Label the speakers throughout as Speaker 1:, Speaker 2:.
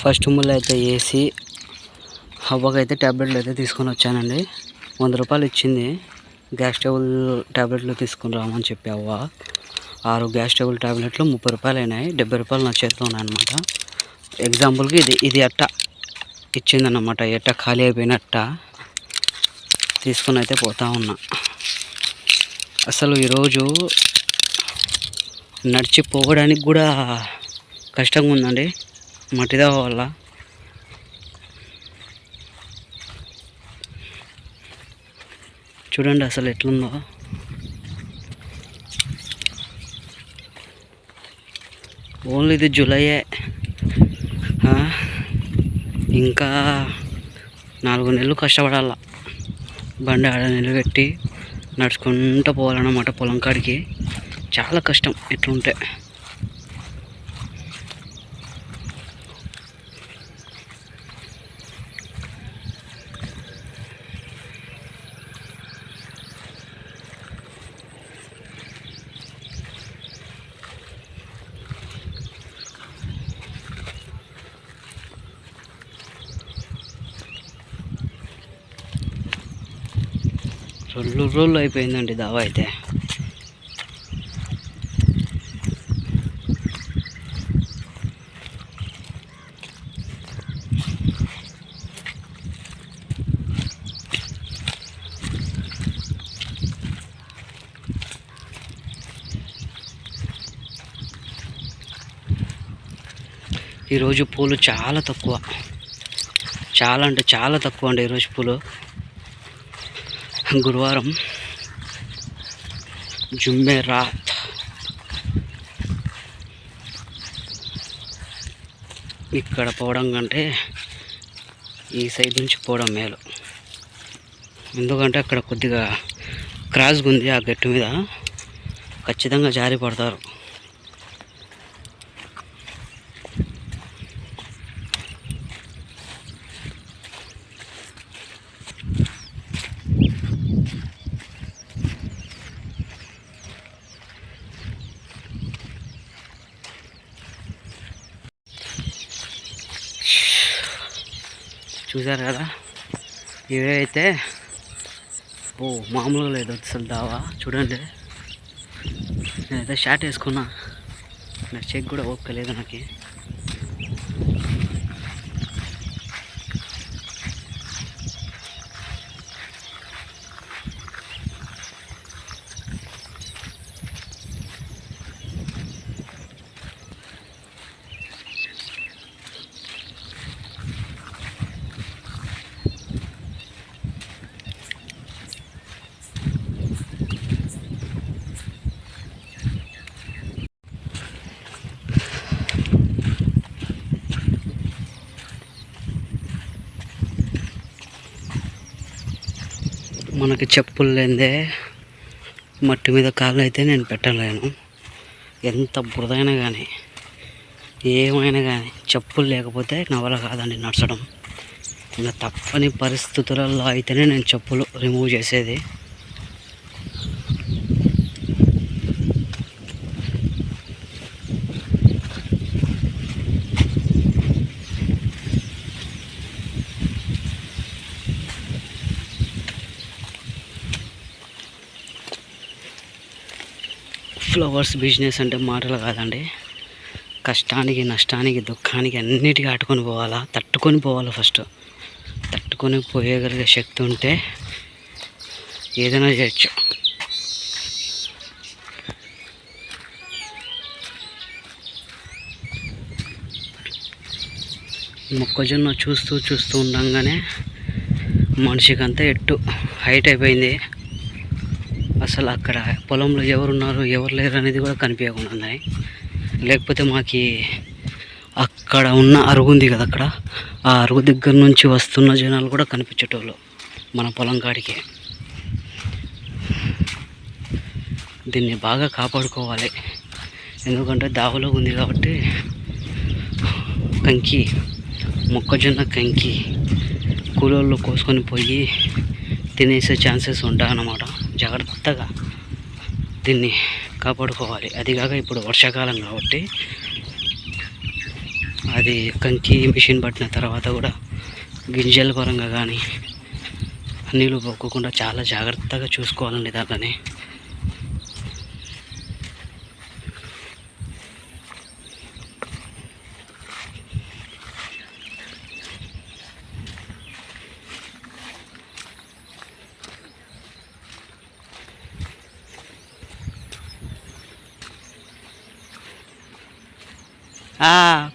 Speaker 1: First ముళ్ళు అయితే వేసి అవ్వకైతే ట్యాబ్లెట్లు అయితే తీసుకొని వచ్చానండి. వంద రూపాయలు ఇచ్చింది. గ్యాస్ టేబుల్ ట్యాబ్లెట్లు తీసుకుని రామని చెప్పి అవ్వ ఆరు గ్యాస్ టేబుల్ ట్యాబ్లెట్లు ముప్పై రూపాయలు అయినాయి. డెబ్బై రూపాయలు నా చేతిలో ఉన్నాయన్నమాట ఎగ్జాంపుల్కి ఇది ఇది అట్ట ఇచ్చిందన్నమాట. ఎట్ట ఖాళీ అయిపోయినట్ట తీసుకుని అయితే పోతా ఉన్నా. అసలు ఈరోజు నడిచిపోవడానికి కూడా కష్టంగా ఉందండి మట్టిదా వల్ల చూడండి అసలు ఎట్లుందో. ఓన్లీ ఇది జూలైయే. ఇంకా నాలుగు నెలలు కష్టపడాల. బండి ఆడ నిలబెట్టి నడుచుకుంటూ పోవాలన్నమాట పొలం కాడికి. చాలా కష్టం ఎట్లుంటే. రెండు రోజులు అయిపోయిందండి దావా అయితే. ఈరోజు పూలు చాలా తక్కువ. చాలా అంటే చాలా తక్కువ అండి ఈరోజు పూలు. గురువారం జుమ్మే రాత్. ఇక్కడ పోవడం కంటే ఈ సైడ్ నుంచి పోవడం మేలు. ఎందుకంటే అక్కడ కొద్దిగా క్రాస్గా ఉంది ఆ గట్టు మీద. ఖచ్చితంగా జారి పడతారు చూసారు కదా ఇవే అయితే ఓ మామూలుగా లేదు అసలు దావా. చూడండి. నేనైతే షార్ట్ వేసుకున్నా. నా చెక్ కూడా ఓపిక లేదు నాకు. మనకి చెప్పులు లేదే మట్టి మీద కాళ్ళు అయితే నేను పెట్టలేను. ఎంత బురదైనా కానీ ఏమైనా కానీ చెప్పులు లేకపోతే నా వల్ల కాదండి నడచడం. ఇంకా తప్పని పరిస్థితులలో అయితేనే నేను చెప్పులు రిమూవ్ చేసేది. ఫ్లవర్స్ బిజినెస్ అంటే మాటలు కాదండి. కష్టానికి నష్టానికి దుఃఖానికి అన్నిటికీ ఆటుకొని పోవాలా? తట్టుకొని పోవాలా ఫస్ట్. తట్టుకొని పోయగలిగే శక్తి ఉంటే ఏదైనా చేయొచ్చు. మొక్కజొన్న చూస్తూ చూస్తూ ఉండంగానే మనిషికంతా ఎట్టు హైట్ అయిపోయింది. అసలు అక్కడ పొలంలో ఎవరున్నారు ఎవరు లేరు అనేది కూడా కనిపించకుండా ఉన్నాయి. లేకపోతే మాకి అక్కడ ఉన్న అరుగు ఉంది కదా అక్కడ ఆ అరుగు దగ్గర నుంచి వస్తున్న జనాలు కూడా కనిపించేటోళ్ళు మన పొలం కాడికి. దీన్ని బాగా కాపాడుకోవాలి. ఎందుకంటే దావలో ఉంది కాబట్టి కంకి మొక్కజొన్న కంకి కూలోళ్ళు కోసుకొని పోయి తినేసే ఛాన్సెస్ ఉంటాయన్నమాట. జాగ్రత్తగా దీన్ని కాపాడుకోవాలి. అది కాక ఇప్పుడు వర్షాకాలం కాబట్టి అది కంకి మిషన్ పట్టిన తర్వాత కూడా గింజల పరంగా కానీ నీళ్ళు పొక్కకుండా చాలా జాగ్రత్తగా చూసుకోవాలండి దాంట్లోనే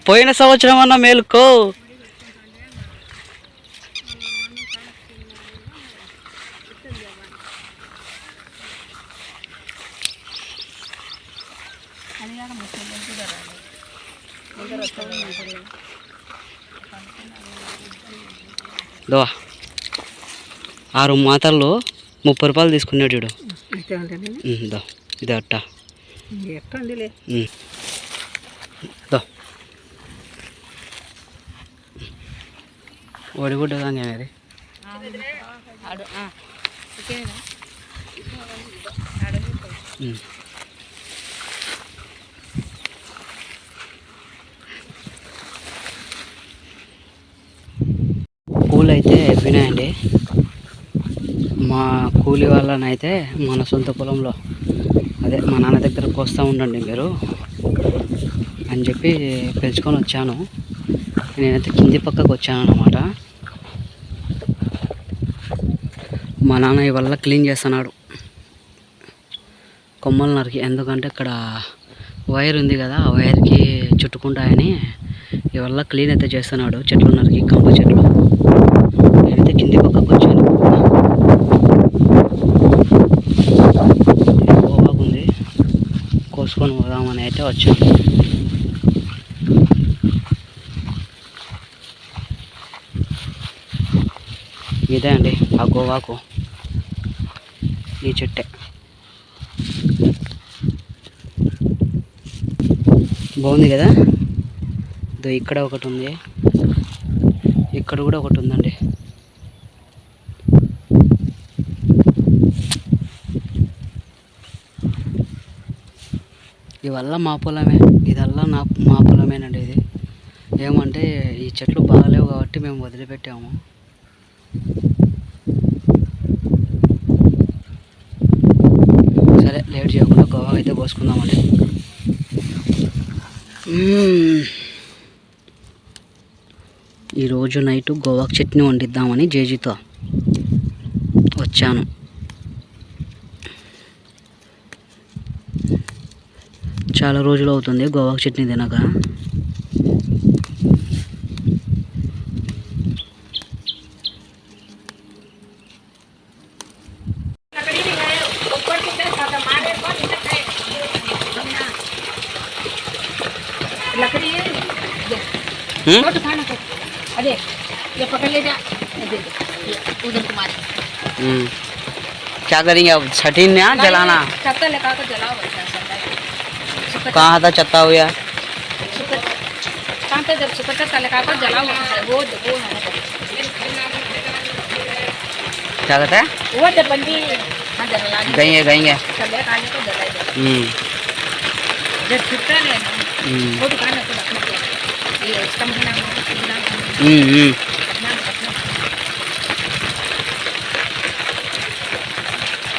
Speaker 1: పోయిన సంవత్సరం అన్న మేలుకో. దో ఆరు మాతల్లో ముప్పై రూపాయలు తీసుకున్నాడు చూడు. దో ఇది అట్ట. దో ఒడిగుడ్డ కానీ అది కూలి అయితే అయిపోయినాయండి. మా కూలి వాళ్ళనైతే మన సొంత పొలంలో అదే మా నాన్న దగ్గరకు వస్తూ ఉండండి మీరు అని చెప్పి పెంచుకొని వచ్చాను. నేనైతే కింది పక్కకు వచ్చాను అనమాట మా నాన్న ఇవల్ల క్లీన్ చేస్తున్నాడు. కొమ్మలు నరికి ఎందుకంటే ఇక్కడ వైర్ ఉంది కదా ఆ వైర్కి చుట్టుకుంటాయని ఇవల్ల క్లీన్ అయితే చేస్తున్నాడు. చెట్లు నరికి కంప చెట్లు. నేనైతే కింది పక్కకు వచ్చాను. బాగుంది. కోసుకొని పోదామని అయితే వచ్చాను. ఇదే అండి ఆ గోవాకు ఈ చెట్టే. బాగుంది కదా? ఇదో ఇక్కడ ఒకటి ఉంది. ఇక్కడ కూడా ఒకటి ఉందండి. ఇవల్ల మా పొలమే ఇదల్లా నా మా పొలమేనండి ఇది. ఏమంటే ఈ చెట్లు బాగాలేవు కాబట్టి మేము వదిలిపెట్టాము. సరే లేట్ చేయకుండా గోవా అయితే కోసుకుందామండి ఈరోజు నైట్ గోవాకు చట్నీ వండిద్దామని జేజీతో వచ్చాను. చాలా రోజులు అవుతుంది గోవాకు చట్నీ తినక.
Speaker 2: अरे ये पकड़ ले जा ये दे दे ये उधर तुम्हारे।
Speaker 1: क्या करेंगे अब छठीन या जलाना
Speaker 2: छत्ता लगा कर जलाओ
Speaker 1: कहाँ था चत्ता हुआ
Speaker 2: कहाँ पे जब सुकट का लगा कर जलाओ वो वो
Speaker 1: क्या कहता है
Speaker 2: वो बंदी हाँ जलाई दे
Speaker 1: हम्म,
Speaker 2: जब छुट्टा नहीं वो दुकान है तो रखने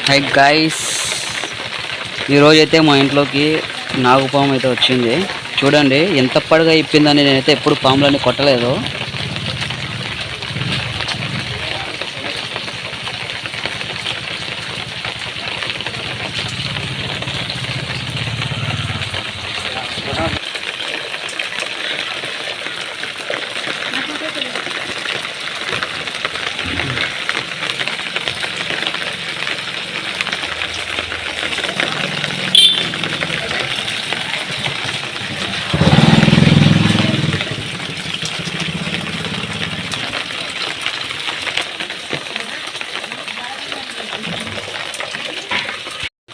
Speaker 1: హై గైస్ ఈరోజైతే మా ఇంట్లోకి నాగుపాము అయితే వచ్చింది. చూడండి ఎంత పడగా ఇప్పిందని నేనైతే ఎప్పుడు పాములని కొట్టలేదు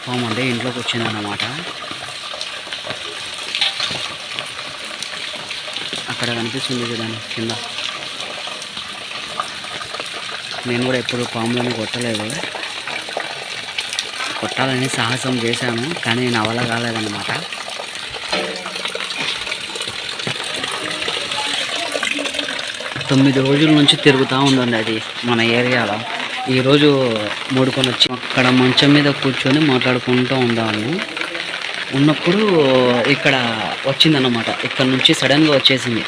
Speaker 1: పాము అంటే ఇంట్లోకి వచ్చిందన్నమాట అక్కడ కనిపిస్తుంది చూడండి కింద. నేను కూడా ఎప్పుడు పాములను కొట్టలేదు. కొట్టాలని సాహసం చేశాను కానీ నా వల్ల కాలేదన్నమాట. తొమ్మిది రోజుల నుంచి తిరుగుతూ ఉందండి అది మన ఏరియాలో. ఈరోజు మూడుకొని వచ్చి అక్కడ మంచం మీద కూర్చొని మాట్లాడుకుంటూ ఉందాము. ఉన్నప్పుడు ఇక్కడ వచ్చిందన్నమాట. ఇక్కడ నుంచి సడన్గా వచ్చేసింది.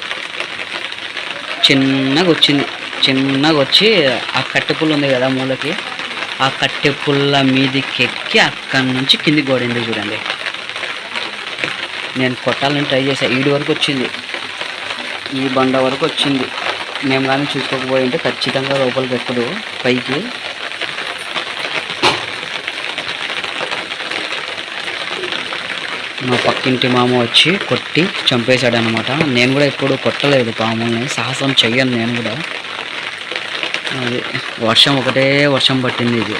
Speaker 1: చిన్నగా వచ్చింది. చిన్నగా వచ్చి ఆ కట్టె పుల్ల ఉంది కదా మూలకి? ఆ కట్టె పుల్ల ఎక్కి అక్కడి నుంచి కిందికి పడింది చూడండి. నేను కొట్టాలని ట్రై చేశాను ఈడి వరకు వచ్చింది. ఈ బండ వరకు వచ్చింది. మేము కానీ చూసుకోకపోయి ఉంటే ఖచ్చితంగా లోపలికి ఎక్కదు. పైకి మా పక్కింటి మామ వచ్చి కొట్టి చంపేశాడనమాట నేను కూడా ఎప్పుడు కొట్టలేదు పాముల్ని. సాహసం చెయ్యను నేను కూడా. అది వర్షం ఒకటే వర్షం పట్టింది ఇది.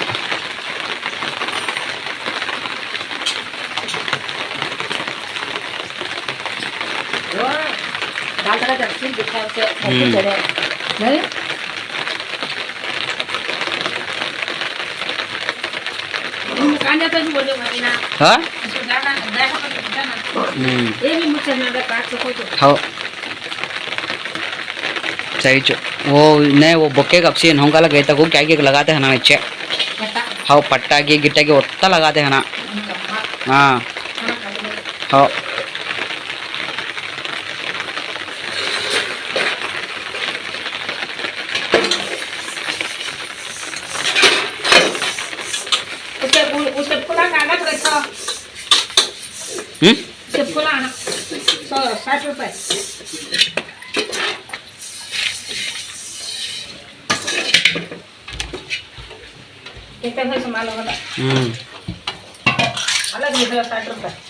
Speaker 1: सही वो नहीं वो ಬೊಕ್ಕೆಗೆ ಹಬ್ಸಿ ನಮ್ಗೆಲ್ಲ ಗೈತಾಗು ಕ್ಯಾಗಿಗೆ ಲಗಾತೆ ಹಣ ಹೆಚ್ಚೆ ಹಾವು ಪಟ್ಟಾಗಿ ಗಿಟ್ಟಾಗಿ ಒತ್ತ ಲಗಾತೆ
Speaker 2: ಹಣ
Speaker 1: ಹಾಂ ಹೌ Hmm? गिट्टा की उतना लगाते हैं ना
Speaker 2: हाँ
Speaker 1: हाँ
Speaker 2: हाँ
Speaker 1: हाँ
Speaker 2: उसके उसके फुला का अलग रखा
Speaker 1: हम्म
Speaker 2: उसके फुला ना सौ साठ रुपए कितने पैसे मालूम होगा
Speaker 1: हम्म
Speaker 2: अलग ही दो साठ रुपए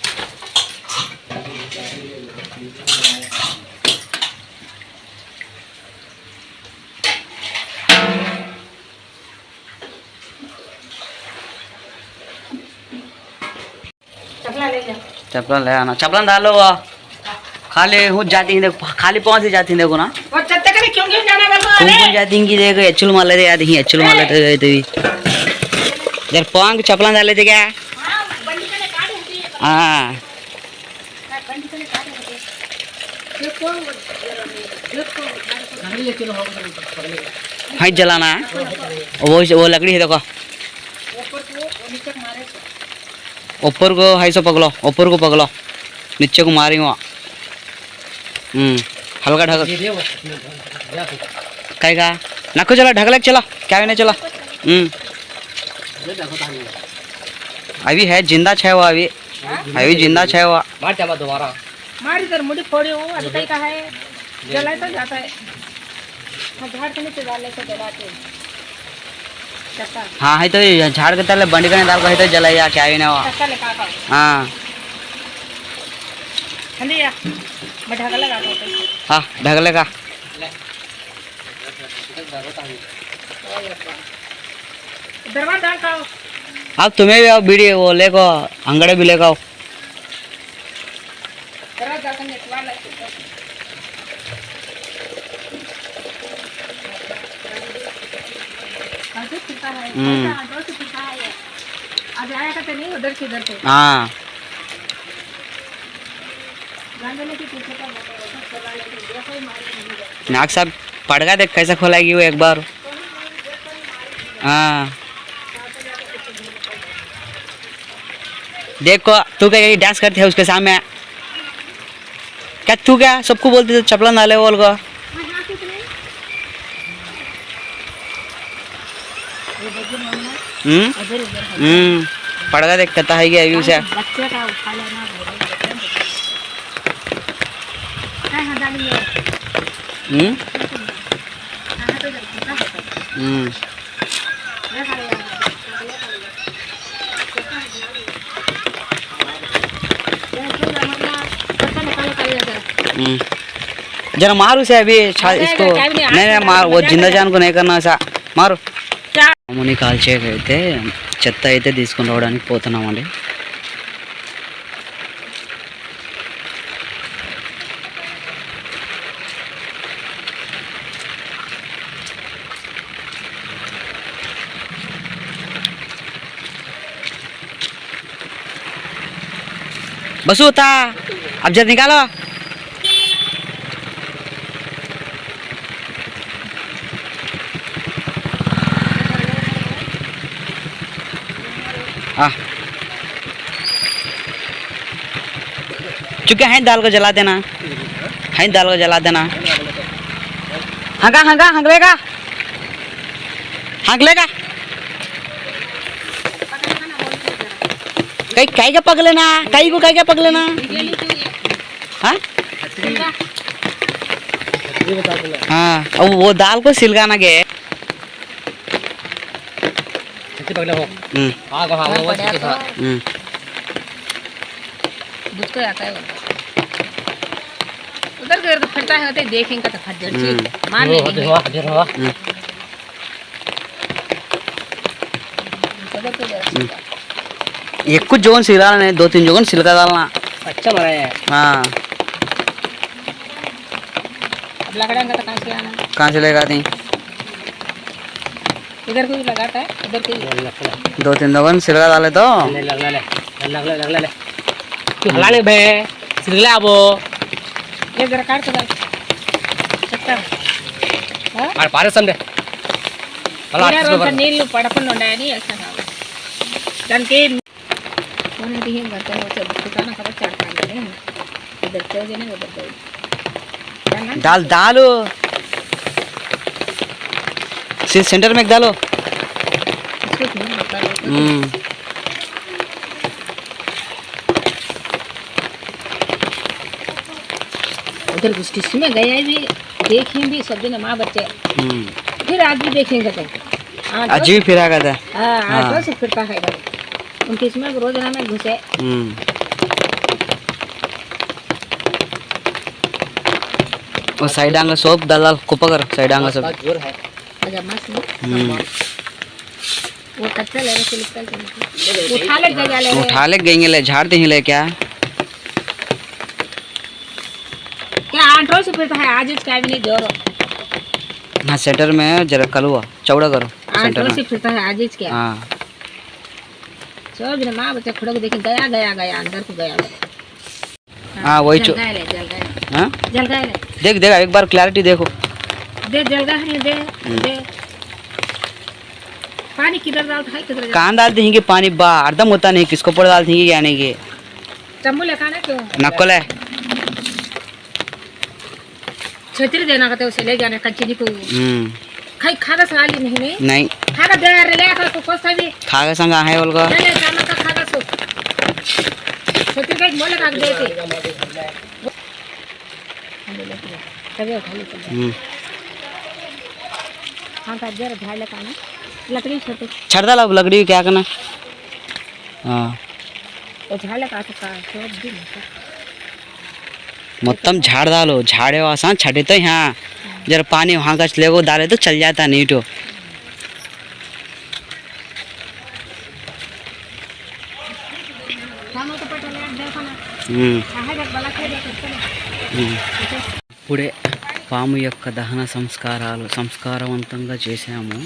Speaker 1: चपलन ले आना। चपलन डालो वो। खाली हो जाती है देखो खाली पहुँच ही जाती है देखो ना।
Speaker 2: वो चलते करे क्यों क्यों जाना बाबा
Speaker 1: अरे? कौन जाती है देखो अचुल माल दे आदि है अचुल माल दे तू इधर पांग चपलन डाले थे क्या?
Speaker 2: हाँ हाँ।
Speaker 1: जलाना है? वो वो लकड़ी है देखो।
Speaker 2: ऊपर
Speaker 1: ऊपर को हाई पकड़ो ऊपर को पकड़ो नीचे को मारी वहाँ हल्का ढक काय का नको चला ढकलक चला क्या नहीं चला अभी है ज़िंदा छे हुआ अभी अभी ज़िंदा छे हुआ
Speaker 2: मार इधर हो अभी कहीं है जलाए तो जाता है जलाते हाँ
Speaker 1: है तो झाड़ के तले बंडी करने दाल को है तो जला या क्या ही
Speaker 2: ना
Speaker 1: हाँ। हाँ। ढगले का आप तुम्हें भी आओ बीड़ी वो लेको अंगड़े भी लेको आओ।
Speaker 2: हाँ
Speaker 1: नाग साहब, पड़गा देख कैसे खोलाएगी वो एक बार? हाँ। देखो तू क्या डांस करते है उसके सामने? क्या तू क्या? सबको बोलते थे तो चपला नाले बोल को हम्म? हम्म। पड़गा देख कता है क्या अभी उसे हम्म? हम्म। जरा मारू से अभी इसको।
Speaker 2: नहीं
Speaker 1: नहीं मार वो ज़िंदा जान को नहीं करना ऐसा मारू।
Speaker 2: क्या
Speaker 1: అమ్ముని కాల్చేకైతే చెత్త అయితే తీసుకుని రావడానికి పోతున్నామండి बसू होता अब जब निकालो चुके हैं दाल को जला देना। है दाल को जला देना। हंगा हंगा हंगलेगा। हंगलेगा। कई कई का पक लेना कई को कई का पक लेना। हाँ? हाँ वो दाल को सिलगाना के हम्म हम्म
Speaker 2: बुझको आता है वो। उधर के उधर फटता है होते देखेंगे तो फट
Speaker 1: हम्म।
Speaker 2: जाए मान लेंगे
Speaker 1: हम्म
Speaker 2: उधर को जरा
Speaker 1: ఎక్కువ జోన్ సిలాలనే దో तीन జోన్ సిలక डालना
Speaker 3: अच्छा बनाया है
Speaker 1: हाँ
Speaker 2: अब लगाएंगे तो कहाँ से आना
Speaker 1: कहाँ से लेगा थी
Speaker 2: इधर को भी लगाता है उधर को भी
Speaker 1: दो तीन दोगन सिलका डाले तो
Speaker 3: ले लग ले लग ले लग ले तू हलाने बे सिरले आबो
Speaker 2: ये जरा काट के डाल చెప్తారు
Speaker 3: ఆడ పారేస్తాం రే మళ్ళీ ఆర్టిస్ట్
Speaker 2: రోజు నీళ్లు పడకుండా ఉన్నాయని వేస్తాను దానికి ఫోన్ దిగి గంట వచ్చే దుకాణం కదా చాడతాను ఇద్దరు చదివిన
Speaker 1: से- सेंटर में एक डालो। हम्म।
Speaker 2: उधर कुछ किसी में गए भी देखें भी सब दिन माँ बच्चे।
Speaker 1: हम्म।
Speaker 2: फिर आज भी देखेंगे तो
Speaker 1: आज भी फिरा का था।
Speaker 2: हाँ
Speaker 1: हाँ।
Speaker 2: रोज से फिरता है उनकी इसमें रोज़ाना में घुसे।
Speaker 1: हम्म। वो साइड आंगा सोप डाल डाल कुपा कर साइड आंगा सब।
Speaker 3: ज़ोर है।
Speaker 2: वो कच्चा ले रहे उठा ले जगह ले
Speaker 1: उठा ले गएँगे ले झाड़ देंगे ले क्या
Speaker 2: क्या आठ से फिरता है आज उसका भी नहीं ज़ोर
Speaker 1: हाँ सेंटर में जरा कलुआ चौड़ा करो सेंटर
Speaker 2: से फिरता है आज क्या
Speaker 1: हाँ
Speaker 2: सब माँ बच्चे खड़े को देखे गया गया गया अंदर को गया
Speaker 1: हाँ, वही
Speaker 2: जल गए ले जल गए
Speaker 1: हाँ देख देख एक बार क्लैरिटी देखो
Speaker 2: दे जल गए दे दे। पानी किधर डालता है किधर
Speaker 1: कहाँ डाल देंगे पानी? बा अर्धम होता नहीं किसको पर डाल देंगे क्या नहीं के?
Speaker 2: चम्मू लेखा ना क्यों?
Speaker 1: नक्कल है।
Speaker 2: छतरी देना कहते उसे ले जाने कच्ची को
Speaker 1: हम्म।
Speaker 2: खाई खागा सवाल ही नहीं नहीं
Speaker 1: नहीं।
Speaker 2: खागा दे रहे ले कर को कोसा भी।
Speaker 1: खागा संग है बोल का।
Speaker 2: ले ले सामान का खागा सो। छतरी का मोले का दे थे उठा
Speaker 1: हम्म।
Speaker 2: हाँ का जरा झाड़ लगा ना लकड़ी छोटे
Speaker 1: छड़ डाला अब लकड़ी क्या करना हाँ
Speaker 2: वो झाड़ लगा तो का सब दिन
Speaker 1: మొత్తం झाड़ डालो झाड़े वासा छटे तो यहाँ जरा पानी वहाँ का ले वो डाले तो चल जाता नीट
Speaker 2: हम तो पटल
Speaker 1: పాము యొక్క దహన సంస్కారాలు సంస్కారవంతంగా చేశాము.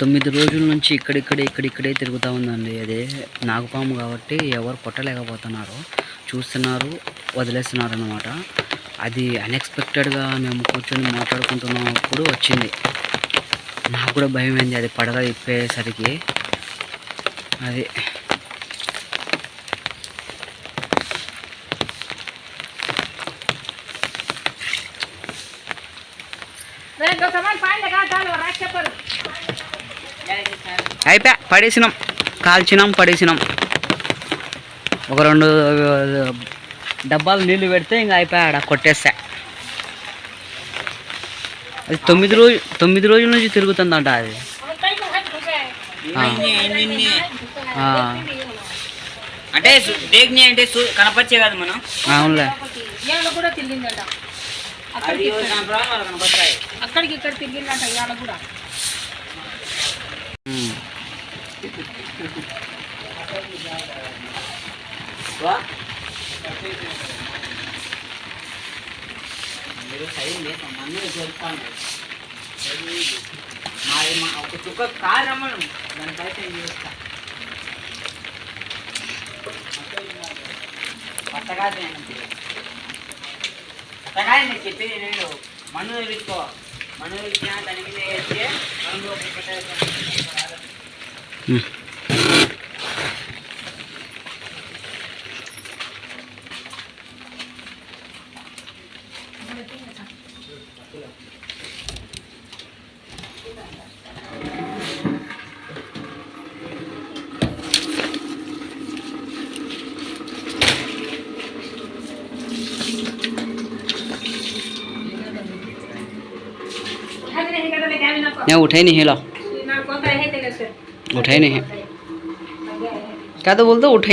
Speaker 1: తొమ్మిది రోజుల నుంచి ఇక్కడిక్కడే ఇక్కడిక్కడే తిరుగుతూ ఉందండి. అదే నాగపాము కాబట్టి ఎవరు కొట్టలేకపోతున్నారు. చూస్తున్నారు వదిలేస్తున్నారు అనమాట అది అన్ఎక్స్పెక్టెడ్గా మేము కూర్చొని మాట్లాడుకుంటున్నప్పుడు వచ్చింది. నాకు కూడా భయం అయింది అది పడగ ఇప్పేసరికి అది అయిపోయా పడేసినాం. కాల్చినాం పడేసినాం. ఒక రెండు డబ్బాలు నీళ్ళు పెడితే ఇంకా అయిపోయా ఆడ కొట్టేస్తా. అది తొమ్మిది రోజు తొమ్మిది రోజుల నుంచి తిరుగుతుందంట అది.
Speaker 4: అంటే దేగ్ని అంటే కనపరిచే కాదు మనం.
Speaker 1: అవునులే.
Speaker 2: అక్కడికి ఇక్కడ. తిరిగిందంట ఇవాళ కూడా.
Speaker 4: మీరు సైన్ చేస్తాం మమ్మీ చెప్తాను మాది మా ఒక చుక్క కారు రమ్మను దానిపైతే ఏం చేస్తా? పట్టగా పట్టగా నేను చెప్పేది నేను. మన్ను తెప్పించుకో మన్ను తెప్పించినా దాని మీద
Speaker 1: হ্যাঁ উঠাই নি
Speaker 2: হেলো। উঠাই নি হ্যাঁ কাদা বলতো উঠাই